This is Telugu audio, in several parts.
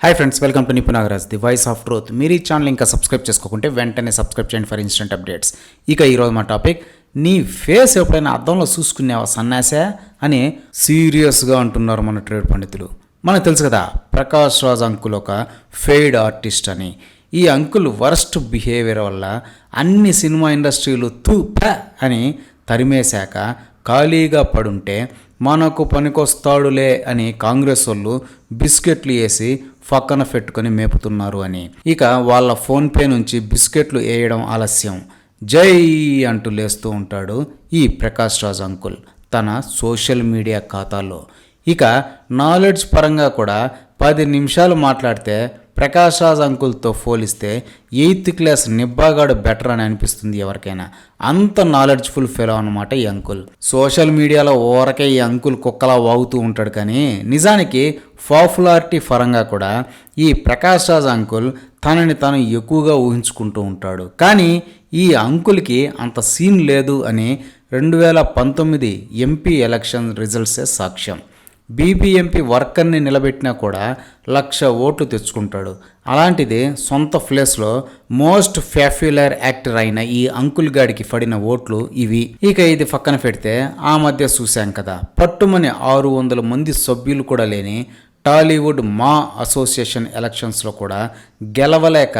Hi friends welcome to Nipunagaraj the voice of truth మీరు ఈ ఛానల్ ఇంకా సబ్స్క్రైబ్ చేసుకోకుంటే వెంటనే సబ్స్క్రైబ్ చేయండి ఫర్ ఇన్స్టెంట్ అప్డేట్స్ ఇక ఈరోజు మా టాపిక్ నీ ఫేస్ ఎప్పుడైనా అద్దంలో చూసుకునేవా సన్నాసే అని సీరియస్గా అంటున్నారు మన ట్రేడ్ పండితులు. మనకు తెలుసు కదా ప్రకాష్ రాజ్ అంకుల్ ఒక ఫెయిడ్ ఆర్టిస్ట్ అని. ఈ అంకుల్ వరస్ట్ బిహేవియర్ వల్ల అన్ని సినిమా ఇండస్ట్రీలు తూ అని తరిమేశాక ఖాళీగా పడుంటే మనకు పనికొస్తాడులే అని కాంగ్రెస్ వాళ్ళు బిస్కెట్లు వేసి పక్కన పెట్టుకొని మేపుతున్నారు అని. ఇక వాళ్ళ ఫోన్పే నుంచి బిస్కెట్లు వేయడం ఆలస్యం. జై అంటూ లేస్తూ ఉంటాడు ఈ ప్రకాష్ రాజ్ అంకుల్ తన సోషల్ మీడియా ఖాతాలో. ఇక నాలెడ్జ్ పరంగా కూడా పది నిమిషాలు మాట్లాడితే ప్రకాష్ రాజ్ అంకుల్తో పోలిస్తే ఎయిత్ క్లాస్ నిబ్బాగాడు బెటర్ అని అనిపిస్తుంది ఎవరికైనా. అంత నాలెడ్జ్ఫుల్ ఫెలో అనమాట ఈ అంకుల్. సోషల్ మీడియాలో ఓరకే ఈ అంకుల్ కుక్కలా వాగుతూ ఉంటాడు కానీ నిజానికి పాపులారిటీ పరంగా కూడా ఈ ప్రకాష్ రాజ్ అంకుల్ తనని తను ఎక్కువగా ఊహించుకుంటూ ఉంటాడు. కానీ ఈ అంకుల్కి అంత సీన్ లేదు అని రెండు వేల పంతొమ్మిది ఎంపీ ఎలక్షన్ రిజల్ట్సే సాక్ష్యం. బీబీఎంపీ వర్కర్ని నిలబెట్టినా కూడా లక్ష ఓట్లు తెచ్చుకుంటాడు. అలాంటిది సొంత ప్లేస్లో మోస్ట్ ఫ్యాఫ్యులర్ యాక్టర్ అయిన ఈ అంకుల్ గాడికి పడిన ఓట్లు ఇవి. ఇక ఇది పక్కన పెడితే ఆ మధ్య చూశాం కదా. పట్టుమని ఆరు వందల మంది సభ్యులు కూడా లేని టాలీవుడ్ మా అసోసియేషన్ ఎలక్షన్స్లో కూడా గెలవలేక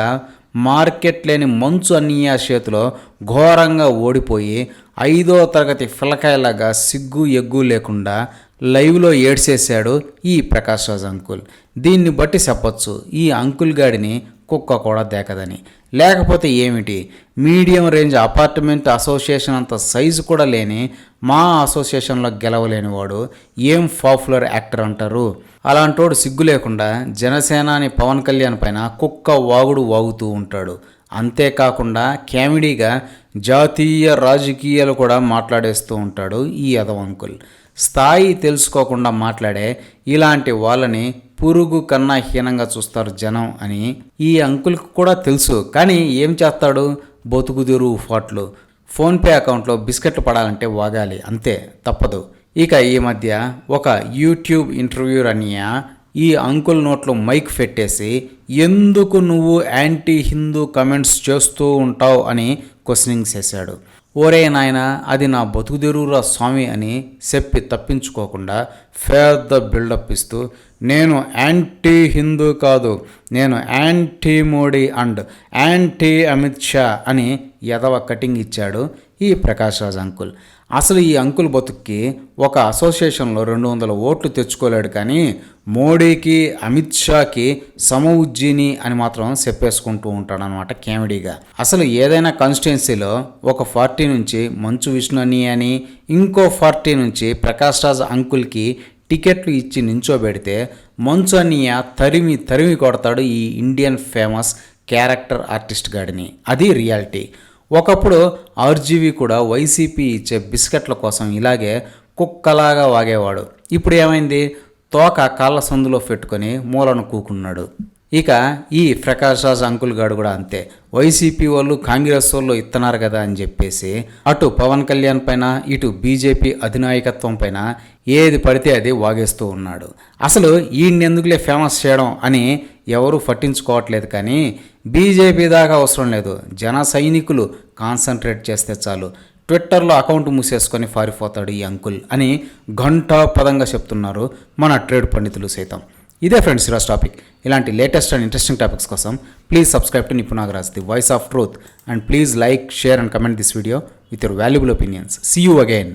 మార్కెట్ లేని మంచు అన్నయ్య చేతిలో ఘోరంగా ఓడిపోయి ఐదో తరగతి పిల్లకాయలాగా సిగ్గు ఎగ్గు లేకుండా లైవ్లో ఏడ్చేశాడు ఈ ప్రకాష్ రాజ్ అంకుల్. దీన్ని బట్టి చెప్పొచ్చు ఈ అంకుల్ గాడిని కుక్క కూడా దేకదని. లేకపోతే ఏమిటి? మీడియం రేంజ్ అపార్ట్మెంట్ అసోసియేషన్ అంత సైజు కూడా లేని మా అసోసియేషన్లో గెలవలేని వాడు ఏం పాపులర్ యాక్టర్ అంటారు? అలాంటోడు సిగ్గు లేకుండా జనసేనాని పవన్ కళ్యాణ్ పైన కుక్క వాగుడు వాగుతూ ఉంటాడు. అంతేకాకుండా కామెడీగా జాతీయ రాజకీయాలు కూడా మాట్లాడేస్తూ ఉంటాడు ఈ యదవంకుల్ స్థాయి తెలుసుకోకుండా మాట్లాడే ఇలాంటి వాళ్ళని పురుగు కన్నా హీనంగా చూస్తారు జనం అని ఈ అంకుల్కి కూడా తెలుసు. కానీ ఏం చేస్తాడు? బొతుకుదురు ఫాట్లు. ఫోన్పే అకౌంట్లో బిస్కెట్లు పడాలంటే వాగాలి. అంతే తప్పదు. ఇక ఈ మధ్య ఒక యూట్యూబ్ ఇంటర్వ్యూ అనియా ఈ అంకుల్ నోట్లో మైక్ పెట్టేసి ఎందుకు నువ్వు యాంటీ హిందూ కమెంట్స్ చేస్తూ ఉంటావు? అని క్వశ్చనింగ్ చేశాడు. ఓరే నాయన అది నా బతుకుదెరువురా స్వామి అని చెప్పి తప్పించుకోకుండా పెద్ద బిల్డప్ ఇస్తూ నేను యాంటీ హిందూ కాదు నేను anti Modi and anti Amit Shah అని ఎదవ కటింగ్ ఇచ్చాడు ఈ ప్రకాష్ రాజ్ అంకుల్. అసలు ఈ అంకుల్ బతుక్కి ఒక అసోసియేషన్లో రెండు వందల ఓట్లు తెచ్చుకోలేడు కానీ మోడీకి అమిత్ షాకి సమఉజ్జీని అని మాత్రం చెప్పేసుకుంటూ ఉంటాడనమాట కామెడీగా అసలు ఏదైనా కాన్స్టిట్యున్సీలో ఒక పార్టీ నుంచి మంచు విష్ణు అని అని ఇంకో పార్టీ నుంచి ప్రకాష్ రాజ్ అంకుల్కి టికెట్లు ఇచ్చి నించోబెడితే మంచు అన్నయ్య తరిమి తరిమి కొడతాడు ఈ ఇండియన్ ఫేమస్ క్యారెక్టర్ ఆర్టిస్ట్ గాడిని. అది రియాలిటీ. ఒకప్పుడు ఆర్జీవి కూడా వైసీపీ ఇచ్చే బిస్కెట్ల కోసం ఇలాగే కుక్కలాగా వాగేవాడు. ఇప్పుడు ఏమైంది? తోక కాళ్ళ సందులో పెట్టుకొని మూలను కూకున్నాడు. ఇక ఈ ప్రకాష్ రాజ్ అంకుల్ గాడు కూడా అంతే. వైసీపీ వాళ్ళు కాంగ్రెస్ వాళ్ళు ఇస్తున్నారు కదా అని చెప్పేసి అటు పవన్ కళ్యాణ్ పైన ఇటు బీజేపీ అధినాయకత్వం పైన ఏది పడితే అది వాగేస్తూ ఉన్నాడు. అసలు ఎందుకులే ఫేమస్ చేయడం అని ఎవరు పట్టించుకోవట్లేదు కానీ బీజేపీ దాకా అవసరం లేదు. జన సైనికులు కాన్సన్ట్రేట్ చేస్తే చాలు. ట్విట్టర్లో అకౌంట్ మూసేసుకొని పారిపోతాడు ఈ అంకుల్ అని ఘంటా పదంగా చెప్తున్నారు మన ట్రేడ్ పండితులు సైతం. ఇదే ఫ్రెండ్స్ ఈరోజు టాపిక్. ఇలాంటి లేటెస్ట్ అండ్ ఇంట్రెస్టింగ్ టాపిక్స్ కోసం please subscribe to Nipunagaraj the voice of truth. And please like share and comment this video with your valuable opinions. See you again